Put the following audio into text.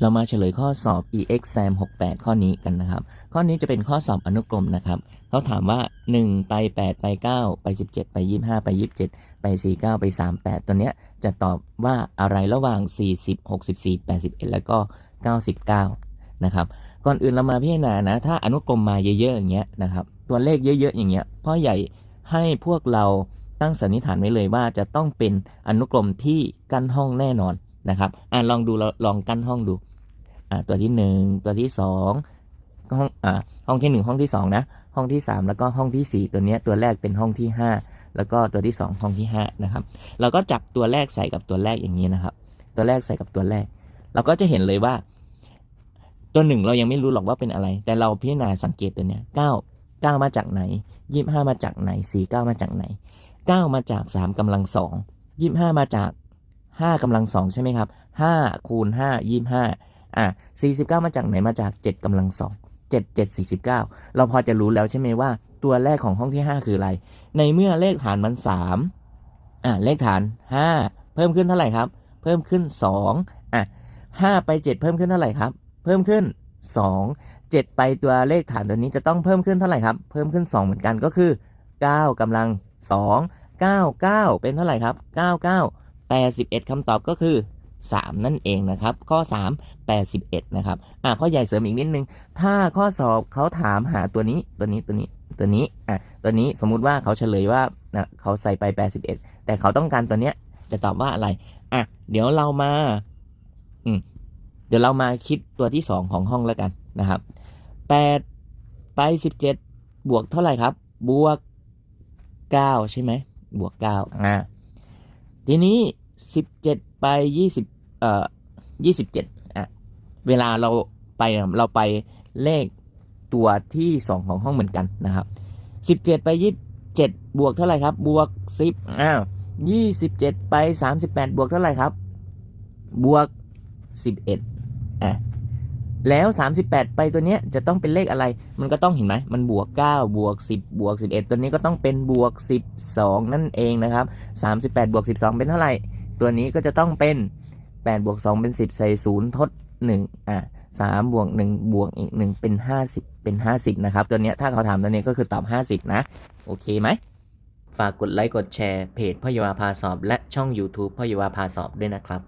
เรามาเฉลยข้อสอบ EXAM 68 ข้อนี้กันนะครับ ข้อนี้จะเป็นข้อสอบอนุกรมนะครับ เขาถามว่า 1 ไป 8 ไป 9 ไป 17 ไป 25 ไป 27 ไป 49 ไป 38 ตัวเนี้ยจะตอบว่าอะไรระหว่าง 40 64 81 แล้วก็ 99 นะครับ ก่อนอื่นเรามาพิจารณานะ ถ้าอนุกรมมาเยอะๆอย่างเงี้ยนะครับ ตัวเลขเยอะๆอย่างเงี้ย พ่อใหญ่ให้พวกเราตั้งสันนิษฐานไว้เลยว่าจะต้องเป็นอนุกรมที่กั้นห้องแน่นอนนะครับอ่าลองดูลองกั้นห้องดู ตัวที่หนึ่งตัวที่สองห้องอ่าห้องที่หนึ่งห้องที่สองนะห้องที่สามแล้วก็ห้องที่สี่ตัวเนี้ยตัวแรกเป็นห้องที่ห้าแล้วก็ตัวที่สองห้องที่ห้านะครับเราก็จับตัวแรกใส่กับตัวแรกอย่างนี้นะครับ ตัวแรกใส่กับตัวแรก เราก็จะเห็นเลยว่า ตัวหนึ่งเรายังไม่รู้หรอกว่าเป็นอะไร แต่เราพิจารณาสังเกตตัวเนี้ยเก้าเก้ามาจากไหนยี่ห้ามาจากไหนสี่เก้ามาจากไหนเก้ามาจากสามกำลังสองยี่ห้ามาจากห้ากำลังสองใช่ไหมครับห้าคูณห้ายี่ห้า อะสี่สิบเก้ามาจากไหนมาจากเจ็ดกำลังสองเจ็ดเจ็ดสี่สิบเก้าเราพอจะรู้แล้วใช่ไหมว่า ตัวแรกของห้องที่ห้าคืออะไร ในเมื่อเลขฐานมันสามอะเลขฐานห้าเพิ่มขึ้นเท่าไหร่ครับ เพิ่มขึ้นสองอะห้าไปเจ็ดเพิ่มขึ้นเท่าไหร่ครับ เพิ่มขึ้น 2 7 ไปตัวเลขฐานตัวนี้จะต้องเพิ่มขึ้นเท่าไหร่ครับ เพิ่มขึ้น 2 เหมือนกันก็คือ 9กำลัง 2 9 9 เป็นเท่าไหร่ครับ 99 81คำตอบก็คือ 3 นั่นเองนะครับ ข้อ 3 81 นะครับอะพ่อใหญ่เสริมอีกนิดนึง ถ้าข้อสอบเขาถามหาตัวนี้ตัวนี้ตัวนี้ตัวนี้อะตัวนี้สมมุติว่าเขาเฉลยว่านะเขาใส่ไป 81 แต่เขาต้องการตัวเนี้ยจะตอบว่าอะไรอะเดี๋ยวเรามาอืมเดี๋ยวเรามาคิดตัวที่ 2 ของห้องแล้วกันนะครับ 8 ไป 17 บวกเท่าไหร่ครับ บวก 9 ใช่ไหมบวก 9 อ่าทีนี้ 17 ไป20 เอ่อ27อะเวลาเราไปเราไปเลขตัวที่2ของห้องเหมือนกันนะครับ17ไป27บเจ็ดบวกเท่าไหร่ครับ บวก10อ้าว27ไป38บแปดบวกเท่าไหร่ครับ บวก11อะแล้ว 38 ไปตัวเนี้ยจะต้องเป็นเลขอะไร มันก็ต้องเห็นไหม มันบวก 9 บวก 10 บวก 11 ตัวนี้ก็ต้องเป็นบวก 12 นั่นเองนะครับ 38 บวก 12 เป็นเท่าไหร่ ตัวนี้ก็จะต้องเป็น 8บวก2เป็น 10 ใส่0ทด1อะ3บวก1บวกอีก 1 เป็น 50 เป็น 50 นะครับ ตัวเนี้ยถ้าเขาถามตัวนี้ก็คือตอบ 50 นะ โอเคไหม ฝากกดไลค์กดแชร์เพจพ่อยาวาพาสอบ และช่อง YouTube พ่อยาวาพาสอบด้วยนะครับ